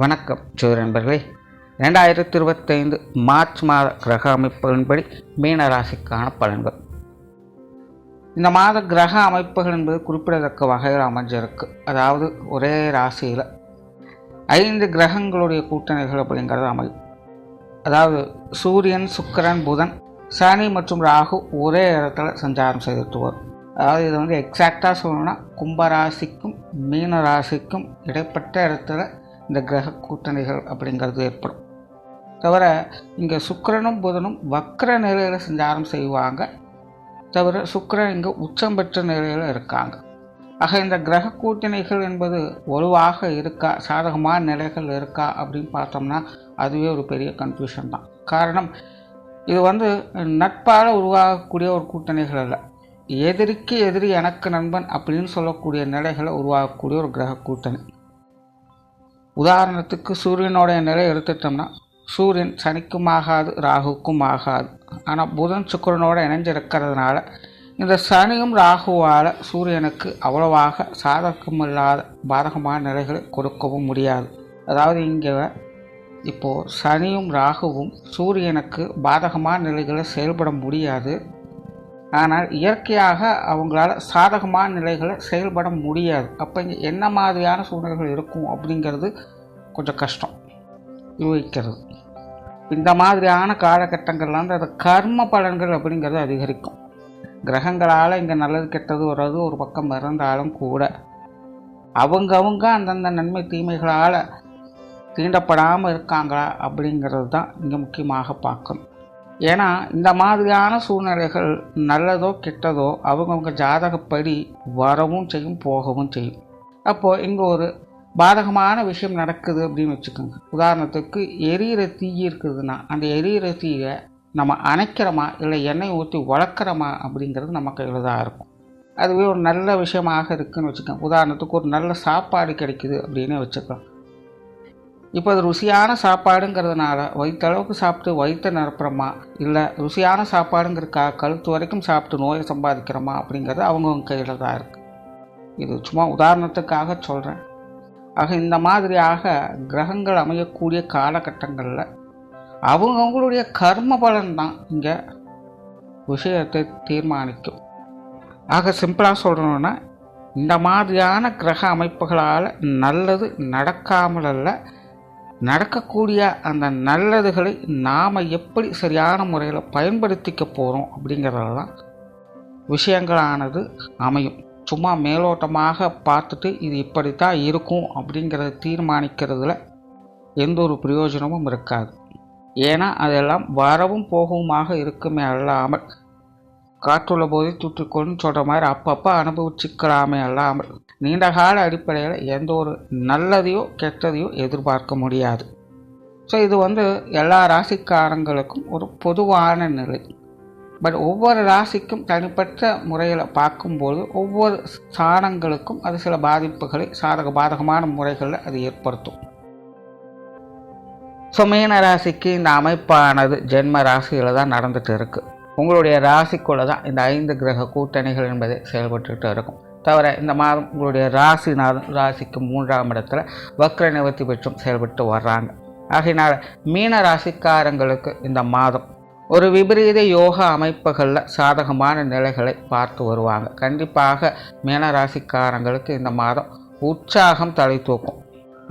வணக்கம் ஜோதி நண்பர்களே. ரெண்டாயிரத்தி இருபத்தைந்து மார்ச் மாத கிரக அமைப்புகளின்படி மீன ராசிக்கான பலன்கள். இந்த மாத கிரக அமைப்புகள் என்பது குறிப்பிடத்தக்க வகையில் அமைஞ்சிருக்கு. அதாவது ஒரே ராசியில் ஐந்து கிரகங்களுடைய கூட்டணிகள் அப்படிங்கிறது அமையும். அதாவது சூரியன் சுக்கிரன் புதன் சனி மற்றும் ராகு ஒரே இடத்துல சஞ்சாரம் செய்துட்டு வரும். அதாவது இது வந்து எக்ஸாக்டாக சொல்லணும்னா கும்பராசிக்கும் மீன ராசிக்கும் இடைப்பட்ட இடத்துல இந்த கிரக கூட்டணிகள் அப்படிங்கிறது ஏற்படும். தவிர இங்கே சுக்கிரனும் புதனும் வக்ர நிலையில் சஞ்சாரம் செய்வாங்க. தவிர சுக்கரன் இங்கே உச்சம் பெற்ற நிலையில் இருக்காங்க. ஆக இந்த கிரக கூட்டணிகள் என்பது வலுவாக இருக்கா சாதகமான நிலைகள் இருக்கா அப்படின்னு பார்த்தோம்னா அதுவே ஒரு பெரிய கன்ஃபியூஷன் தான். காரணம் இது வந்து நட்பால் உருவாகக்கூடிய ஒரு கூட்டணிகள் அல்ல. எதிரிக்கு எதிரி எனக்கு நண்பன் அப்படின்னு சொல்லக்கூடிய நிலைகளை உருவாகக்கூடிய ஒரு கிரக கூட்டணி. உதாரணத்துக்கு சூரியனுடைய நிலை எடுத்துட்டோம்னா சூரியன் சனிக்கும் ஆகாது ராகுக்கும் ஆகாது ஆனால் புதன் சுக்கரனோடு இணைஞ்சிருக்கிறதுனால இந்த சனியும் ராகுவால் சூரியனுக்கு அவ்வளவாக சாதகமில்லாத பாதகமான நிலைகளை கொடுக்கவும் முடியாது. அதாவது இங்கே இப்போது சனியும் ராகுவும் சூரியனுக்கு பாதகமான நிலைகளை செயல்பட முடியாது. ஆனால் இயற்கையாக அவங்களால சாதகமான நிலைகளை செயல்பட முடியாது. அப்போ இங்கே என்ன மாதிரியான சூழ்நிலைகள் இருக்கும் அப்படிங்கிறது கொஞ்சம் கஷ்டம். யூகிக்கிறது இந்த மாதிரியான காலகட்டங்கள்லாம் அது கர்ம பலன்கள் அப்படிங்கிறது அதிகரிக்கும். கிரகங்களால் இங்கே நல்லது கெட்டது வர்றது ஒரு பக்கம் இருந்தாலும் கூட அவங்கவுங்க அந்தந்த நன்மை தீமைகளால் தீண்டப்படாமல் இருக்காங்களா அப்படிங்கிறது தான் இங்கே முக்கியமாக பார்க்கணும். ஏன்னா இந்த மாதிரியான சூழ்நிலைகள் நல்லதோ கெட்டதோ அவங்கவுங்க ஜாதகப்படி வரவும் செய்யும் போகவும் செய்யும். அப்போது இங்கே ஒரு பாதகமான விஷயம் நடக்குது அப்படின்னு வச்சுக்கோங்க. உதாரணத்துக்கு எரியிற தீ இருக்குதுன்னா அந்த எரியிற தீயை நம்ம அணைக்கிறோமா இல்லை எண்ணெய் ஊற்றி வளர்க்குறோமா அப்படிங்கிறது நம்ம கையில் தான் இருக்கும். அதுவே ஒரு நல்ல விஷயமாக இருக்குதுன்னு வச்சுக்கோங்க. உதாரணத்துக்கு ஒரு நல்ல சாப்பாடு கிடைக்குது அப்படின்னு வச்சுக்கலாம் இப்போ அது ருசியான சாப்பாடுங்கிறதுனால வயிற்றளவுக்கு சாப்பிட்டு வயிற்றை நிரப்புறமா? இல்லை ருசியான சாப்பாடுங்கிறக்கா கழுத்து வரைக்கும் சாப்பிட்டு நோயை சம்பாதிக்கிறோமா அப்படிங்கிறது அவங்கவுங்க கையில் தான் இருக்குது இது சும்மா உதாரணத்துக்காக சொல்கிறேன் ஆக இந்த மாதிரியாக கிரகங்கள் அமையக்கூடிய காலகட்டங்களில் அவங்கவுங்களுடைய கர்ம பலன் தான் இங்கே விஷயத்தை தீர்மானிக்கும். ஆக சிம்பிளாக சொல்லணுன்னா இந்த மாதிரியான கிரக அமைப்புகளால் நல்லது நடக்காமல் இல்லை நடக்கக்கூடிய அந்த நல்லதுகளை நாம் எப்படி சரியான முறையில் பயன்படுத்திக்க போகிறோம் அப்படிங்கிறதெல்லாம் விஷயங்களானது அமையும். சும்மா மேலோட்டமாக பார்த்துட்டு இது இப்படித்தான் இருக்கும் அப்படிங்கிறத தீர்மானிக்கிறதுல எந்த ஒரு பிரயோஜனமும் இருக்காது. ஏன்னா அதெல்லாம் வரவும் போகவுமாக இருக்குமே அல்லாமல் காற்றுள்ள போதே தூற்றிக்கொள்னு சொல்கிற மாதிரி அப்பப்போ அனுபவிச்சுக்கலாமே அல்லாமல் நீண்டகால அடிப்படையில் எந்த ஒரு நல்லதையோ கெட்டதையோ எதிர்பார்க்க முடியாது. ஸோ இது வந்து எல்லா ராசிக்காரங்களுக்கும் ஒரு பொதுவான நிலை. பட் ஒவ்வொரு ராசிக்கும் தனிப்பட்ட முறையில் பார்க்கும்போது ஒவ்வொரு ஸ்தானங்களுக்கும் அது சில பாதிப்புகளை சாதக பாதகமான முறைகளில் அது ஏற்படுத்தும். ஸோ மீன ராசிக்கு இந்த அமைப்பானது ஜென்ம ராசியில் தான் நடந்துகிட்டு இருக்குது உங்களுடைய ராசிக்குள்ளே தான் இந்த ஐந்து கிரக கூட்டணிகள் என்பது செயல்பட்டுக்கிட்டு இருக்கும். தவிர இந்த மாதம் உங்களுடைய ராசினாலும் ராசிக்கு மூன்றாம் இடத்துல வக்ர நிவர்த்தி பெற்றும் செயல்பட்டு வர்றாங்க. ஆகையினால் மீன ராசிக்காரங்களுக்கு இந்த மாதம் ஒரு விபரீத யோக அமைப்புகளில் சாதகமான நிலைகளை பார்த்து வருவாங்க. கண்டிப்பாக மீன ராசிக்காரங்களுக்கு இந்த மாதம் உற்சாகம் தலை தூக்கும்.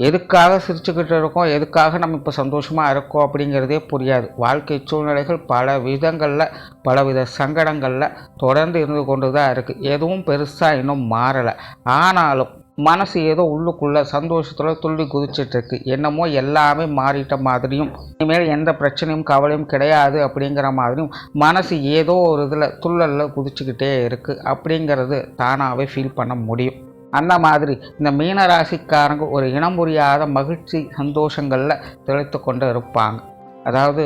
எதுக்காக சிரிச்சுக்கிட்டு இருக்கோம் எதுக்காக நம்ம இப்போ சந்தோஷமாக இருக்கோம் அப்படிங்கிறதே புரியாது. வாழ்க்கை சூழ்நிலைகள் பல விதங்களில் பலவித சங்கடங்களில் தொடர்ந்து இருந்து கொண்டு தான் இருக்குது எதுவும் பெருசாக இன்னும் மாறலை. ஆனாலும் மனசு ஏதோ உள்ளுக்குள்ளே சந்தோஷத்தில் துள்ளி குதிச்சிட்ருக்கு என்னமோ எல்லாமே மாறிட்ட மாதிரியும் இனிமேல் எந்த பிரச்சனையும் கவலையும் கிடையாது அப்படிங்கிற மாதிரியும் மனசு ஏதோ ஒரு இதில் துள்ளலில் குதிச்சுக்கிட்டே இருக்குது அப்படிங்கிறது தானாகவே ஃபீல் பண்ண முடியும். அந்த மாதிரி இந்த மீன ராசிக்காரங்க ஒரு இனம் புரியாத மகிழ்ச்சி சந்தோஷங்களில் திளைத்து கொண்டு இருப்பாங்க. அதாவது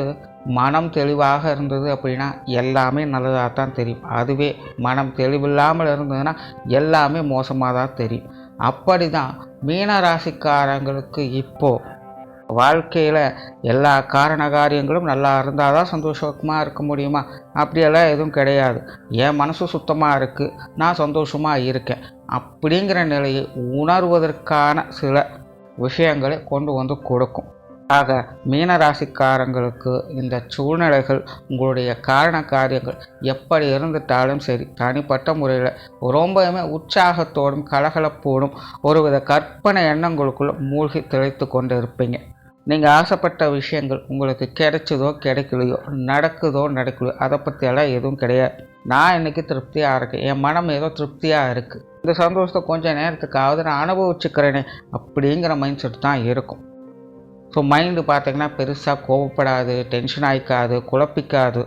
மனம் தெளிவாக இருந்தது அப்படின்னா எல்லாமே நல்லதாக தான் தெரியும். அதுவே மனம் தெளிவில்லாமல் இருந்ததுன்னா எல்லாமே மோசமாக தான் தெரியும். அப்படி தான் மீன ராசிக்காரங்களுக்கு இப்போது வாழ்க்கையில் எல்லா காரண காரியங்களும் நல்லா இருந்தால் தான் சந்தோஷமாக இருக்க முடியுமா? அப்படியெல்லாம் எதுவும் கிடையாது. என் மனசு சுத்தமாக இருக்குது நான் சந்தோஷமாக இருக்கேன். அப்படிங்கிற நிலையை உணர்வதற்கான சில விஷயங்களை கொண்டு வந்து கொடுக்கும். ஆக மீனராசிக்காரங்களுக்கு இந்த சூழ்நிலைகள் உங்களுடைய காரண காரியங்கள் எப்படி இருந்துட்டாலும் சரி தனிப்பட்ட முறையில் ரொம்பவுமே உற்சாகத்தோடும் கலகலப்போடும் ஒருவித கற்பனை எண்ணங்களுக்குள்ளே மூழ்கி திளைத்து கொண்டு இருப்பீங்க நீங்கள் ஆசைப்பட்ட விஷயங்கள் உங்களுக்கு கிடைச்சதோ கிடைக்கலையோ நடக்குதோ நடக்கலையோ அதை பற்றியெல்லாம் எதுவும் கிடையாது. நான் இன்றைக்கி திருப்தியாக இருக்கேன். என் மனம் ஏதோ திருப்தியாக இருக்குது இந்த சந்தோஷத்தை கொஞ்சம் நேரத்துக்காவது நான் அனுபவிச்சுக்கிறேனே அப்படிங்கிற மைண்ட் செட் தான் இருக்கும். ஸோ மைண்டு பார்த்திங்கன்னா பெருசாக கோவப்படாது டென்ஷன் ஆகிக்காது குழப்பிக்காது.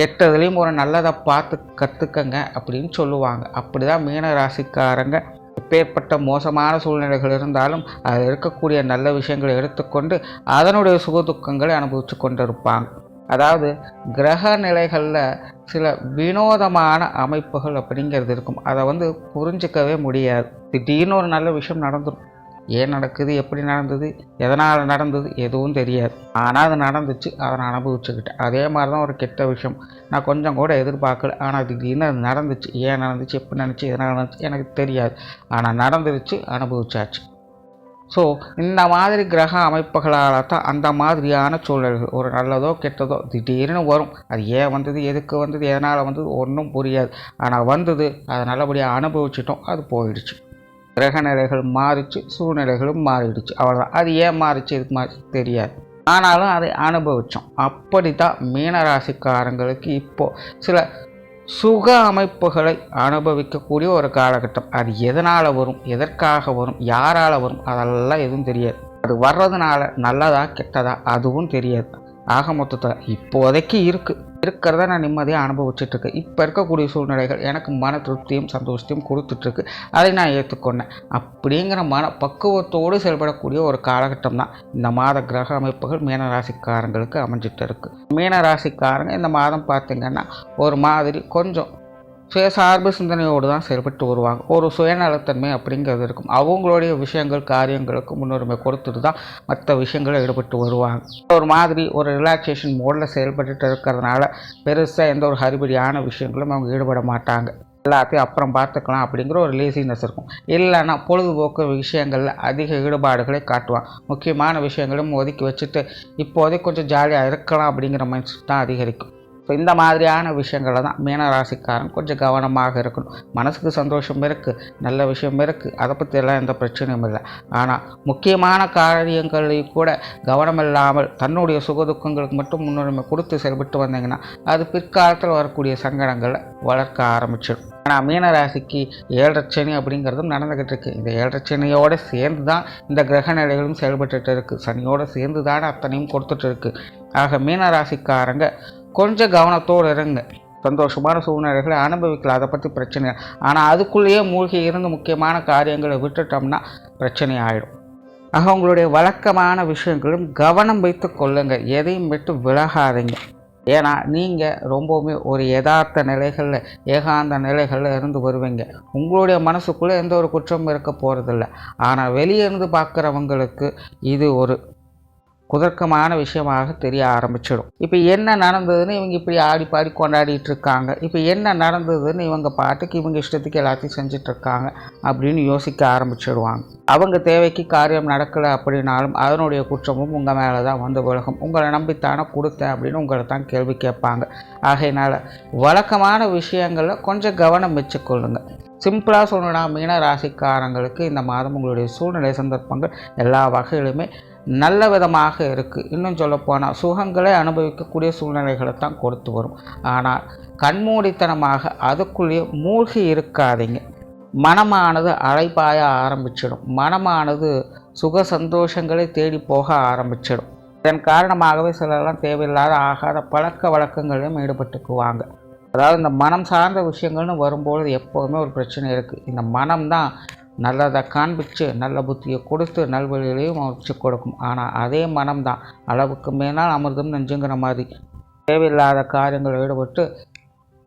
கெட்டதுலேயும் ஒரு நல்லதை பார்த்து கற்றுக்கங்க அப்படின்னு சொல்லுவாங்க. அப்படி தான் மீன ராசிக்காரங்க எப்பேற்பட்ட மோசமான சூழ்நிலைகள் இருந்தாலும் அதில் இருக்கக்கூடிய நல்ல விஷயங்களை எடுத்துக்கொண்டு அதனுடைய சுகதுக்கங்களை அனுபவித்து கொண்டு இருப்பாங்க அதாவது கிரக நிலைகளில் சில வினோதமான அமைப்புகள் அப்படிங்கிறது இருக்கும். அதை வந்து புரிஞ்சிக்கவே முடியாது. திடீர்னு ஒரு நல்ல விஷயம் நடந்துடும் ஏன் நடக்குது எப்படி நடந்தது எதனால் நடந்தது எதுவும் தெரியாது. ஆனால் அது நடந்துச்சு அதை நான் அனுபவிச்சுக்கிட்டேன் அதே மாதிரி தான் ஒரு கெட்ட விஷயம். நான் கொஞ்சம் கூட எதிர்பார்க்கல ஆனால் திடீர்னு அது நடந்துச்சு. ஏன் நடந்துச்சு எப்படி நினச்சி எதனால் நடந்துச்சு எனக்கு தெரியாது. ஆனால் நடந்துருச்சு அனுபவிச்சாச்சு. ஸோ இந்த மாதிரி கிரக அமைப்புகளால் தான் அந்த மாதிரியான சூழல்கள் ஒரு நல்லதோ கெட்டதோ திடீர்னு வரும். அது ஏன் வந்தது எதுக்கு வந்தது எதனால் வந்தது ஒன்றும் புரியாது. ஆனால் வந்தது அதை நல்லபடியாக அனுபவிச்சிட்டோம் அது போயிடுச்சு. கிரகநிலைகள் மாறிச்சு சூழ்நிலைகளும் மாறிடுச்சு. அவ்வளோதான் அது ஏன் மாறிச்சு இதுக்கு மாறி தெரியாது. ஆனாலும் அதை அனுபவித்தோம் அப்படி தான் மீனராசிக்காரங்களுக்கு இப்போது சில சுக அமைப்புகளை அனுபவிக்கக்கூடிய ஒரு காலகட்டம். அது எதனால் வரும் எதற்காக வரும் யாரால் வரும் அதெல்லாம் எதுவும் தெரியாது. அது வர்றதுனால நல்லதா கெட்டதா அதுவும் தெரியாது. ஆக மொத்தத்தில் இப்போதைக்கு இருக்குது இருக்கிறத நான் நிம்மதியாக அனுபவிச்சுட்ருக்கேன். இப்போ இருக்கக்கூடிய சூழ்நிலைகள் எனக்கு மன திருப்தியும் சந்தோஷத்தையும் கொடுத்துட்ருக்கு. அதை நான் ஏற்றுக்கொண்டேன் அப்படிங்கிற மன பக்குவத்தோடு செயல்படக்கூடிய ஒரு காலகட்டம் தான் இந்த மாத கிரக அமைப்புகள் மீனராசிக்காரங்களுக்கு அமைஞ்சிட்டு இருக்குது மீனராசிக்காரங்க இந்த மாதம் பார்த்திங்கன்னா ஒரு மாதிரி கொஞ்சம் சுயசார்பு சிந்தனையோடு தான் செயல்பட்டு வருவாங்க. ஒரு சுயநலத்தன்மை அப்படிங்கிறது இருக்கும். அவங்களுடைய விஷயங்கள் காரியங்களுக்கு முன்னுரிமை கொடுத்துட்டு தான் மற்ற விஷயங்களை ஈடுபட்டு வருவாங்க. ஒரு மாதிரி ஒரு ரிலாக்ஸேஷன் மோடில் செயல்பட்டு இருக்கிறதுனால பெருசாக எந்த ஒரு ஹரிபடியான விஷயங்களும் அவங்க ஈடுபட மாட்டாங்க. எல்லாத்தையும் அப்புறம் பார்த்துக்கலாம் அப்படிங்கிற ஒரு லேசினஸ் இருக்கும். இல்லைன்னா பொழுதுபோக்கு விஷயங்களில் அதிக ஈடுபாடுகளை காட்டுவான் முக்கியமான விஷயங்களும் ஒதுக்கி வச்சுட்டு இப்போதைக்கு கொஞ்சம் ஜாலியாக இருக்கலாம் அப்படிங்கிற மைண்ட் தான் அதிகரிக்கும். ஸோ இந்த மாதிரியான விஷயங்களை தான் மீனராசிக்காரன் கொஞ்சம் கவனமாக இருக்கணும். மனசுக்கு சந்தோஷம் இருக்குது நல்ல விஷயம் இருக்குது அதை பற்றியெல்லாம் எந்த பிரச்சனையும் இல்லை. ஆனால் முக்கியமான காரியங்களையும் கூட கவனம் இல்லாமல் தன்னுடைய சுகதுக்கங்களுக்கு மட்டும் முன்னுரிமை கொடுத்து செயல்பட்டு வந்தீங்கன்னா அது பிற்காலத்தில் வரக்கூடிய சங்கடங்களை வளர்க்க ஆரம்பிச்சிடும். ஆனால் மீனராசிக்கு ஏழரை அப்படிங்கிறதும் நடந்துக்கிட்டு இருக்குது இந்த ஏழரை சேர்ந்து தான் இந்த கிரக நிலைகளும் செயல்பட்டுட்டு இருக்குது சனியோடு சேர்ந்து தானே அத்தனையும் கொடுத்துட்டு இருக்குது ஆக மீனராசிக்காரங்க கொஞ்சம் கவனத்தோடு இருங்க. சந்தோஷமான சூழ்நிலைகளை அனுபவிக்கலாம். அதை பற்றி பிரச்சனை ஆனால் அதுக்குள்ளேயே மூழ்கி இருந்து முக்கியமான காரியங்களை விட்டுட்டோம்னா பிரச்சனை ஆகிடும் ஆக உங்களுடைய வழக்கமான விஷயங்களும் கவனம் வைத்து கொள்ளுங்கள் எதையும் விட்டு விலகாதீங்க. ஏன்னா நீங்கள் ரொம்பவுமே ஒரு யதார்த்த நிலைகளில் ஏகாந்த நிலைகளில் இருந்து வருவீங்க. உங்களுடைய மனசுக்குள்ளே எந்த ஒரு குற்றமும் இருக்க போகிறதில்ல ஆனால் வெளியே இருந்து பார்க்குறவங்களுக்கு இது ஒரு குதர்க்கமான விஷயமாக தெரிய ஆரம்பிச்சிடும். இப்போ என்ன நடந்ததுன்னு இவங்க இப்படி ஆடி பாடி கொண்டாடிட்டு இருக்காங்க. இப்போ என்ன நடந்ததுன்னு இவங்க பாட்டுக்கு இவங்க இஷ்டத்துக்கு எல்லாத்தையும் செஞ்சிட்ருக்காங்க அப்படின்னு யோசிக்க ஆரம்பிச்சிடுவாங்க. அவங்க தேவைக்கு காரியம் நடக்கலை அப்படின்னாலும் அதனுடைய குற்றமும் உங்கள் மேலே தான் வந்து விலகும் உங்களை நம்பித்தானே கொடுத்தேன் அப்படின்னு உங்களை தான் கேள்வி கேட்பாங்க. ஆகையினால் வழக்கமான விஷயங்களில் கொஞ்சம் கவனம் வச்சுக்கொள்ளுங்கள் சிம்பிளாக சொல்லணும்னா மீன ராசிக்காரங்களுக்கு இந்த மாதம் உங்களுடைய சூழ்நிலை சந்தர்ப்பங்கள் எல்லா வகையிலுமே நல்ல விதமாக இருக்குது இன்னும் சொல்லப்போனால் சுகங்களை அனுபவிக்கக்கூடிய சூழ்நிலைகளை தான் கொடுத்து வரும். ஆனால் கண்மூடித்தனமாக அதுக்குள்ளேயே மூழ்கி இருக்காதீங்க. மனமானது அழைப்பாய ஆரம்பிச்சிடும். மனமானது சுக சந்தோஷங்களை தேடி போக ஆரம்பிச்சிடும். இதன் காரணமாகவே சிலரெல்லாம் தேவையில்லாத ஆகாத பழக்க வழக்கங்களிலும் ஈடுபட்டுக்குவாங்க. அதாவது இந்த மனம் சார்ந்த விஷயங்கள்னு வரும்பொழுது எப்போதுமே ஒரு பிரச்சனை இருக்குது இந்த மனம் தான் நல்லதை காண்பித்து நல்ல புத்தியை கொடுத்து நல்வழிகளையும் அமைச்சு கொடுக்கும். ஆனால் அதே மனம்தான். அளவுக்கு மேனால் அமிர்தம் நெஞ்சுங்கிற மாதிரி. தேவையில்லாத காரியங்கள் ஈடுபட்டு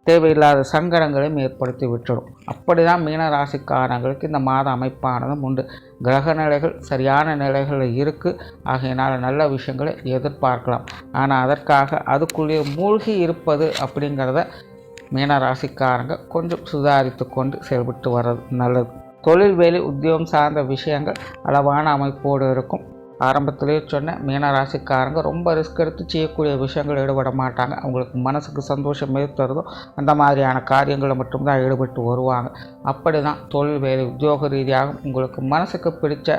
தேவையில்லாத சங்கடங்களையும் ஏற்படுத்தி விட்டுடும். அப்படி தான் மீனராசிக்காரங்களுக்கு இந்த மாத அமைப்பானதும் உண்டு. கிரக நிலைகள் சரியான நிலைகளில் இருக்குது ஆகையினால் நல்ல விஷயங்களை எதிர்பார்க்கலாம். ஆனால் அதற்காக அதுக்குள்ளே மூழ்கி இருப்பது அப்படிங்கிறத மீனராசிக்காரங்க கொஞ்சம் சுதாரித்து கொண்டு செயல்பட்டு வர்றது நல்லது. தொழில் வேலை உத்தியோகம் சார்ந்த விஷயங்கள் அளவான அமைப்போடு இருக்கும். ஆரம்பத்திலே சொன்ன மீனராசிக்காரங்க ரொம்ப ரிஸ்க் எடுத்து செய்யக்கூடிய விஷயங்கள் ஈடுபட மாட்டாங்க. அவங்களுக்கு மனசுக்கு சந்தோஷம் எது தருதோ அந்த மாதிரியான காரியங்களை மட்டும்தான் ஈடுபட்டு வருவாங்க. அப்படி தான் தொழில் வேலை உத்தியோக ரீதியாக உங்களுக்கு மனசுக்கு பிடிச்ச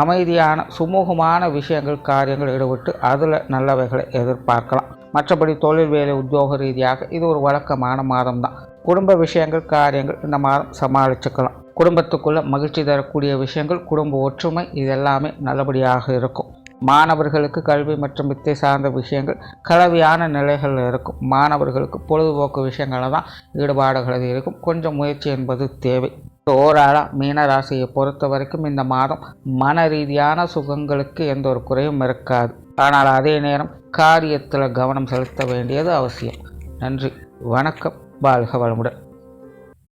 அமைதியான சுமூகமான விஷயங்கள் காரியங்கள் ஈடுபட்டு அதில் நல்லவைகளை எதிர்பார்க்கலாம். மற்றபடி தொழில் வேலை உத்தியோக ரீதியாக இது ஒரு வழக்கமான மாதம் தான் குடும்ப விஷயங்கள் காரியங்கள் இந்த மாதம் சமாளிச்சுக்கலாம். குடும்பத்துக்குள்ளே மகிழ்ச்சி தரக்கூடிய விஷயங்கள் குடும்ப ஒற்றுமை இதெல்லாமே நல்லபடியாக இருக்கும். மாணவர்களுக்கு கல்வி மற்றும் வித்தை சார்ந்த விஷயங்கள் கலவையான நிலைகள் இருக்கும். மாணவர்களுக்கு பொழுதுபோக்கு விஷயங்களில் தான் ஈடுபாடுகள் இருக்கும். கொஞ்சம் முயற்சி என்பது தேவை. ஓராளாக மீனராசியை பொறுத்த வரைக்கும் இந்த மாதம் மன ரீதியான சுகங்களுக்கு எந்த ஒரு குறையும் இருக்காது. ஆனால் அதே நேரம் காரியத்தில் கவனம் செலுத்த வேண்டியது அவசியம். நன்றி. வணக்கம். வாழ்க வளமுடன்.